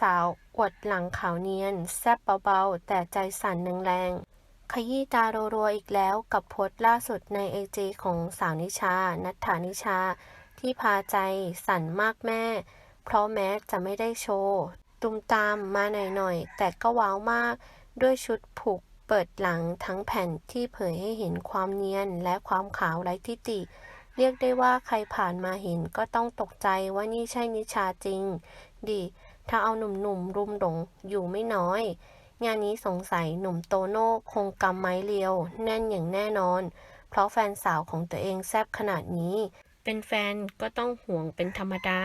สาวอวดหลังขาวเนียน แซบเบาๆ แต่ใจสั่นแรงๆขยี้ตารัวๆอีกแล้วกับโพสต์ล่าสุดในไอจีของสาวนิชา นัทธานิชา ที่พาใจสั่นมากแม่ เพราะแม้จะไม่ได้โชว์ ตุมตามมาหน่อยๆ แต่ก็ว้าวมากด้วยชุดผูกเปิดหลังทั้งแผ่นที่เผยให้เห็นความเนียนและความขาวไร้ทิฏฐิเรียกได้ว่าใครผ่านมาเห็นก็ต้องตกใจว่านี่ใช่นิชาจริงดิ ถ้าเอาหนุ่มๆรุมหลงอยู่ไม่น้อย งานนี้สงสัยหนุ่มโตโน่คงกำไม้เลียว แน่นอย่างแน่นอน เพราะแฟนสาวของตัวเองแซบขนาดนี้ เป็นแฟนก็ต้องห่วงเป็นธรรมดา